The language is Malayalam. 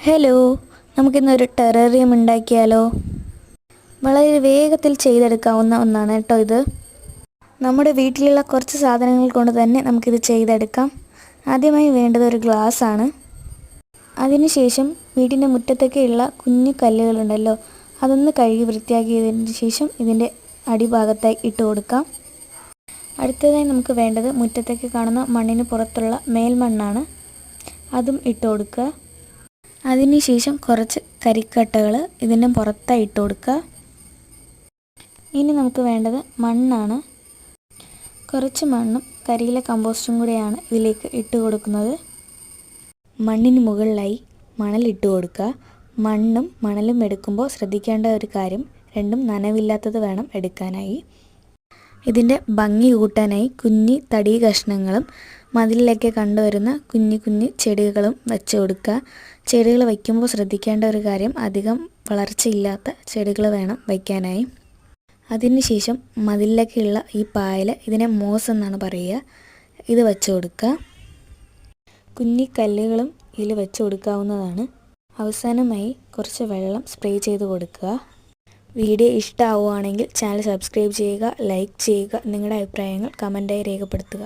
ഹലോ നമുക്കിന്നൊരു ടെററിയം ഉണ്ടാക്കിയാലോ? വളരെ വേഗത്തിൽ ചെയ്തെടുക്കാവുന്ന ഒന്നാണ് കേട്ടോ ഇത്. നമ്മുടെ വീട്ടിലുള്ള കുറച്ച് സാധനങ്ങൾ കൊണ്ട് തന്നെ നമുക്കിത് ചെയ്തെടുക്കാം. ആദ്യമായി വേണ്ടത് ഒരു ഗ്ലാസ് ആണ്. അതിനുശേഷം വീടിന്റെ മുറ്റത്തൊക്കെയുള്ള കുഞ്ഞു കല്ലുകളുണ്ടല്ലോ അതൊന്ന് കഴുകി വൃത്തിയാക്കിയതിന് ശേഷം ഇതിന്റെ അടിഭാഗത്തായി ഇട്ട് കൊടുക്കാം. അടുത്തതായി നമുക്ക് വേണ്ടത് മുറ്റത്തേക്ക് കാണുന്ന മണ്ണിന് പുറത്തുള്ള മേൽമണ്ണാണ്. അതും ഇട്ട് കൊടുക്കുക. അതിനുശേഷം കുറച്ച് കരിക്കട്ടകൾ ഇതിന്റെ പുറത്തായി ഇട്ട് കൊടുക്കുക. ഇനി നമുക്ക് വേണ്ടത് മണ്ണാണ്. കുറച്ച് മണ്ണും കരിയിലെ കമ്പോസ്റ്റും കൂടെയാണ് ഇതിലേക്ക് ഇട്ട് കൊടുക്കുന്നത്. മണ്ണിന് മുകളിലായി മണലിട്ട് കൊടുക്കുക. മണ്ണും മണലും എടുക്കുമ്പോൾ ശ്രദ്ധിക്കേണ്ട ഒരു കാര്യം രണ്ടും നനവില്ലാത്തത് വേണം എടുക്കാനായി. ഇതിന്റെ ഭംഗി കൂട്ടാനായി കുഞ്ഞി തടി കഷ്ണങ്ങളും മതിലിലൊക്കെ കണ്ടുവരുന്ന കുഞ്ഞു കുഞ്ഞു ചെടികളും വെച്ച് കൊടുക്കുക. ചെടികൾ വയ്ക്കുമ്പോൾ ശ്രദ്ധിക്കേണ്ട ഒരു കാര്യം അധികം വളർച്ചയില്ലാത്ത ചെടികൾ വേണം വയ്ക്കാനായി. അതിനുശേഷം മതിലിലൊക്കെയുള്ള ഈ പായൽ ഇതിനെ മോസ് എന്നാണ് പറയുക. ഇത് വെച്ച് കൊടുക്കുക. കുഞ്ഞി കല്ലുകളും ഇതിൽ വെച്ച് കൊടുക്കാവുന്നതാണ്. അവസാനമായി കുറച്ച് വെള്ളം സ്പ്രേ ചെയ്ത് കൊടുക്കുക. വീഡിയോ ഇഷ്ടമാവുകയാണെങ്കിൽ ചാനൽ സബ്സ്ക്രൈബ് ചെയ്യുക ലൈക്ക് ചെയ്യുക നിങ്ങളുടെ അഭിപ്രായങ്ങൾ കമന്റായി രേഖപ്പെടുത്തുക.